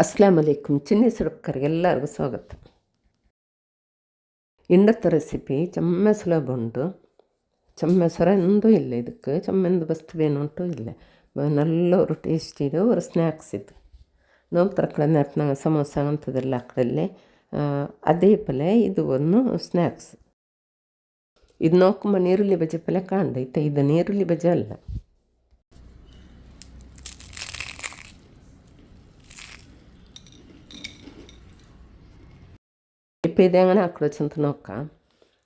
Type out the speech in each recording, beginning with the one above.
ಅಸ್ಲಾಂ ಅಲೈಕುಮ್. ಚಿನ್ನಿ ಎಲ್ಲರಿಗೂ ಸ್ವಾಗತ. ಇಂಡತ್ತ ರೆಸಿಪಿ ಚಮ್ಮೆ ಸುಲಭ ಉಂಟು. ಚಮ್ಮೆ ಸ್ವರ ಎಂದೂ ಇಲ್ಲ ಇದಕ್ಕೆ. ಚಮ್ಮೆಂದು ಬಸ್ತುಬೇನುಂಟು ಇಲ್ಲ. ನಲ್ಲೋರು ಟೇಸ್ಟಿ ಇದು. ಅವರು ಸ್ನ್ಯಾಕ್ಸ್ ಇದು. ನೋವು ತರಕಾರಿ ನೆಪ್ನಾಗ ಸಮೋಸ ಅಂಥದ್ದೆಲ್ಲ ಹಾಕಲೇ ಅದೇ ಪಲೆ ಇದು ಒಂದು ಸ್ನ್ಯಾಕ್ಸ್ ಇದು ನೋಕುಮ್ಮ ನೀರುಳ್ಳಿ ಬಜೆ ಪಲೆ ಕಾಣ್ದೈತೆ. ಇದು ನೀರುಳ್ಳಿ ಬಜೆ ಅಲ್ಲ. ಪೇದ್ಯಾಂಗನ ಹಾಕ್ಕೊಳ್ಳೋ ಚಂತನಕ್ಕ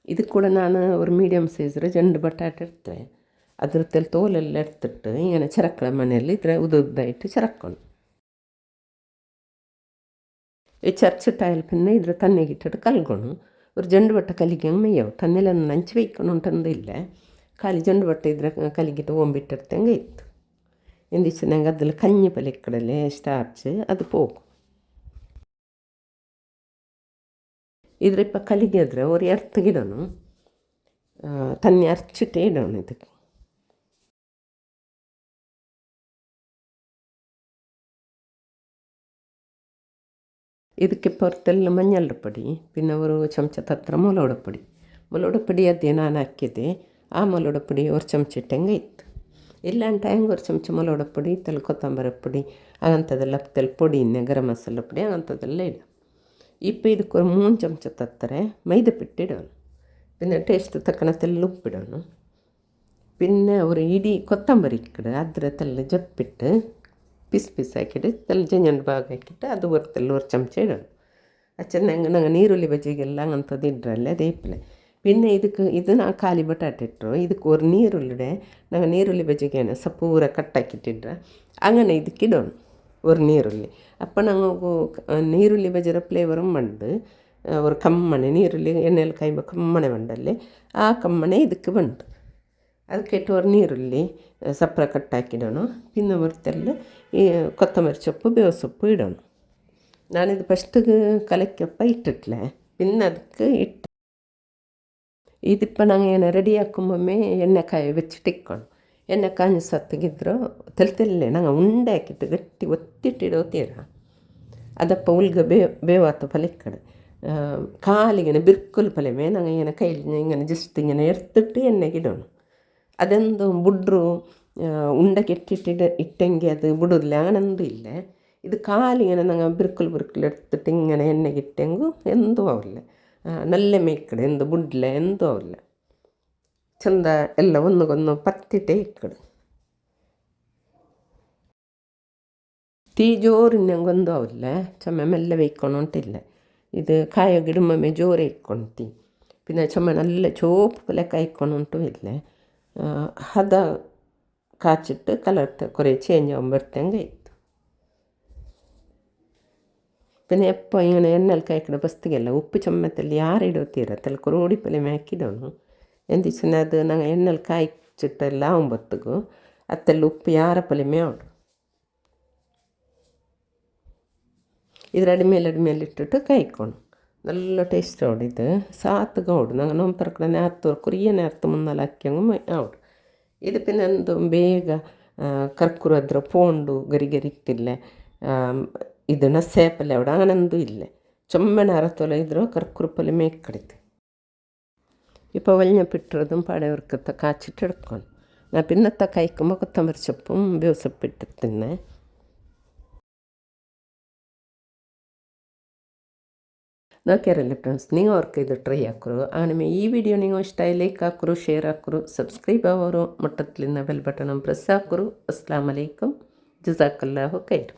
ಇದಕ್ಕೆ ಕೂಡ ನಾನು ಅವ್ರ ಮೀಡಿಯಮ್ ಸೈಜ್ರೆ ಜಂಡು ಬಟಾಟೆ ಇರ್ತವೆ ಅದ್ರ ತಲೆ ತೋಲೆಲ್ಲ ಎಡ್ತಿಟ್ಟು ಏನು ಚರಕ್ಕಳ ಮನೆಯಲ್ಲಿ ಇದ್ರೆ ಉದ್ದ ಇಟ್ಟು ಚರಕ್ಕೊಂಡು. ಈ ಚರ್ಚ್ ಟೈಲ್ ಪಿನ್ನೆ ಇದ್ರ ತನ್ನೆಗೆ ಇಟ್ಟಿಟ್ಟು ಕಲ್ಗೊಣು. ಇವ್ರು ಜಂಡು ಬಟ್ಟ ಕಲಿಗೆ ಮೇಯವು ತನ್ನೆಲ್ಲ ನಂಚಿ ಬೇಯ್ಕೊಂಡು ಇಲ್ಲ. ಖಾಲಿ ಜಂಡು ಬಟ್ಟೆ ಇದ್ರೆ ಕಲಿಗಿಟ್ಟು ಓಂಬಿಟ್ಟಿರ್ತಂಗೆ ಇತ್ತು. ಎಂದಿಷ್ಟು ನಂಗೆ ಅದ್ರಲ್ಲಿ ಕನ್ನಿ ಪಲೆ ಕಡಲೆ ಸ್ಟಾರ್ಚ್ ಅದು ಪೋಗು ಇದರಿಪ್ಪ ಕಲಿಗೆ ಆದರೆ ಅವ್ರು ಎರ್ತಿಗಿಡೋನು ತನ್ನೆ ಅರ್ಚಿಟ್ಟೇ ಇಡೋನು ಇದಕ್ಕೆ ಇದಕ್ಕೆ ಪೊರತೆಲ್ಲ ಮಂಜಲ್ರಪಡಿ ಪಿನ್ನ ಅವರು ಚಮಚ ತತ್ರ ಮೊಲೋಡಪಡಿ ಮೊಲೋಡಪಡಿ ಅದೇ ನಾನು ಹಾಕಿದೆ ಆ ಮೊಲೋಡಪಡಿ ಅವ್ರ ಚಮಚ ಇಟ್ಟಂಗೆ ಇತ್ತು ಇಲ್ಲ ಅಂತ ಹೆಂಗೆ ಅವ್ರ ಚಮಚ ಮೊಲೋಡಪಡಿ ತಲೆ ಕೊತ್ತಂಬರಿ ಪುಡಿ ಹಾಗಂಥದ್ದೆಲ್ಲ ತಲೆ ಪುಡಿ ಇನ್ನೆ ಗರಂ ಮಸಾಲ ಪುಡಿ ಹಾಗಂಥದ್ದೆಲ್ಲ ಇಲ್ಲ ഇപ്പോൾ ಇದಕ್ಕೆ ഒരു മൂന്ന് ചമച്ച തത്തരെ മൈദപ്പിട്ടിടണം പിന്നെ ടേസ്റ്റ് തക്കണത്തെല്ലാം ഉപ്പിടണം പിന്നെ ഒരു ഇടി കൊത്തമ്പരി ഇക്കിട് ಅದ್ರತ್ತೆಲ್ಲ ಜಪ್ಪಿಟ್ಟು ಪೀಸ್ ಪೀಸ್ ಹಾಕಿಟ್ಟು ತೆಲ್ಲ ಜಂಜಂಡು ಭಾಗ ಹಾಕಿಟ್ಟು ಅದು ಹೊರತೆಲ್ಲ ഒരു ಚಮಚ ಇಡೋಣ ಚೆನ್ನಾಗಿ ನಂಗೆ ನೀರುಳ್ಳಿ ಬಜ್ಜಿಗೆಲ್ಲ ಅಂಥದ್ದು ಇಡ್ರಲ್ಲ ದೇಪಲೆ പിന്നെ ಇದಕ್ಕೆ ಇದು ನಾ ಖಾಲಿ ಬಟಾಟೆ ಇಟ್ಟರು ಇದಕ್ಕೆ ஒரு ನೀರುಳ್ಳಿಡೆ ನಂಗೆ ನೀರುಳ್ಳಿ ಬಜ್ಜಿಗೆ ಸಪೂರ ಕಟ್ಟಾಕಿಟ್ಟಿಡ್ರೆ അങ്ങനെ ಇದಕ್ಕೆ ಇಡೋಣ ஒரு ನೀರುಳ್ಳಿ ಅಪ್ಪ ನಂಗೆ ನೀರುಳ್ಳಿ ಬಜರ ಫ್ಲೇವರ್ ಮಂಡು ஒரு கம்மனை நீருள்ளி எண்ணெயில் கைம்ப கம்மனை வண்டல்லி ஆ கம்மனை இதுக்கு வண்டு. அது கெட்டு ஒரு நீருள்ளி சப்பர கட்டாக்கிடணும். பின்ன ஒருத்தல்ல கொத்தமல்லி சொப்பு பேவசொப்பு இடணும். நான் இது ஃபஸ்ட்டுக்கு கலக்கப்ப இட்டுட்டல பின்ன அதுக்கு இட்டு இது இப்போ நாங்கள் எண்ணெய் ரெடி ஆக்கும்போமே எண்ணெய் காய வச்சு டிக்கணும். ಎಣ್ಣೆ ಕಾಯಿ ಸತ್ತಗಿದ್ರು ತಲೆ ತಲೆ ನಂಗೆ ಉಂಡೆ ಹಾಕಿಟ್ಟು ಗಟ್ಟಿ ಒತ್ತಿಟ್ಟಿಡೋ ತೀರ ಅದಪ್ಪ ಉಲ್ಗ ಬೇವ್ ಬೇವಾತ ಪಲಿಕ್ಕಡೆ ಕಾಲಿಗೆನೆ ಬಿರ್ಕುಲ್ ಪಲೆವೆ ನಂಗೆ ಏನ ಕೈಲಿ ಇಂಗನೆ ಜಸ್ಟ್ ಇಂಗನೆ ಎರ್ತಿಟ್ಟು ಎಣ್ಣೆ ಇಡೋಣ. ಅದೊಂದು ಬುಡ್ರು ಉಂಡೆ ಕೆಟ್ಟಿಟ್ಟಿಡ ಇಟ್ಟಂಗೆ ಅದು ಬಿಡೋದಿಲ್ಲ ಅಂಗನಂದು ಇಲ್ಲ. ಇದು ಕಾಲಿಗೆನೆ ನಂಗೆ ಬಿರ್ಕುಲ್ ಬಿರ್ಕುಲ್ ಎಡ್ತಿಟ್ಟು ಇಂಗನೆ ಎಣ್ಣೆಗೆ ಇಟ್ಟಂಗು ಎಂದೂ ಅವಲ್ಲ ನಲ್ಲೆ ಮೇಕ್ಕಡೆ ಎಂದು ಬುಡ್ಲೆ ಎಂದೂ ಅವಲ್ಲ ಚಂದ ಎಲ್ಲ ಒಂದುಗೊಂದು ಪತ್ತಿಟ್ಟೆ ಇಕ್ಕಡು ಟೀ ಜೋರಿನಂಗೊಂದು ಅವಲ್ಲ ಚಮ್ಮ ಮೆಲ್ಲವೆ ಇಕ್ಕೊಂಡು ಹೊಂಟಿಲ್ಲ ಇದು ಕಾಯ ಗಿಡಮೊಮ್ಮೆ ಜೋರೆ ಇಕ್ಕೊಂಡ್ತಿ പിന്നെ ചുമ നല്ല ചുവപ്പ് പോലെ കൈക്കൊണ്ടും ഇല്ലേ അത് കാച്ചിട്ട് കലർത്ത് കുറേ ചേഞ്ച് ആകുമ്പോഴത്തേക്കും കഴിത്തു പിന്നെ എപ്പോൾ ഇങ്ങനെ എണ്ണൽ കഴിക്കുന്ന ബസ്തികല്ല ഉപ്പ് ചുമത്തിൽ ആരിടത്തില്ല തിൽക്കുറോടി പോലെ മാക്കിയിടണം ಎಂದಿಸಿನ ಅದು ನಂಗೆ ಎಣ್ಣೆಲಿ ಕಾಯಿಚಿಟ್ಟೆಲ್ಲ ಒಂಬತ್ತಿಗೂ ಅತ್ತೆಲ್ಲ ಉಪ್ಪು ಯಾರ ಪಲಿಮೆ ಅವರು ಇದರ ಅಡಿಮೇಲೆ ಅಡಿಮೇಲೆ ಇಟ್ಟಿಟ್ಟು ಕಾಯ್ಕೊಂಡು നല്ല ടേസ്റ്റ് അവിടെ ഇത്. സാത്തുക ഓടുന്നു അങ്ങനെ ഒമ്പത്തറക്കട നേരത്ത് കുറിയ നേരത്ത് മുന്നാൽ അക്കിയങ്ങും അവിടെ ഇത് പിന്നെ എന്തും ಬೇಗ കർക്കുരദ്ര പോണ്ടു ഗരി ഗരിക്കില്ല ഇതിന സേപ്പല്ല അവിടെ അങ്ങനെ എന്തും ഇല്ല. ചൊമ്മ നേരത്തോലെ ഇದ್ರ കർക്കുറുപ്പല്ല മേക്കടിത്ത് ಮೇಕ್ ಕಡಿತು ഇപ്പോൾ വലിഞ്ഞപ്പിട്ടതും പടവർക്കത്തെ കാച്ചിട്ടെടുക്കണം ഞാൻ പിന്നത്തെ കഴിക്കുമ്പോൾ കൊത്തമ്പരി ചൊപ്പും ಬೇವ್ಸೊಪ್ಪಿಟ್ಟು ತಿನ್ನೆ ನೋಕ್ಯಾರಲ್ಲ ಫ್ರೆಂಡ್ಸ್ ನೀವು ಅವ್ರಿಗೆ ಇದು ಟ್ರೈ ಹಾಕರು ಆಮೇಲೆ ಈ ವಿಡಿಯೋ ನೀವು ಇಷ್ಟ like ಹಾಕರು share ಹಾಕರು subscribe ಆಗೋರು ಮುಟ್ಟತ್ಲಿಂದ bell button press ಹಾಕರು Assam alaikum ಜಜಾಕಲ್ಲಾಹು ಖೈರು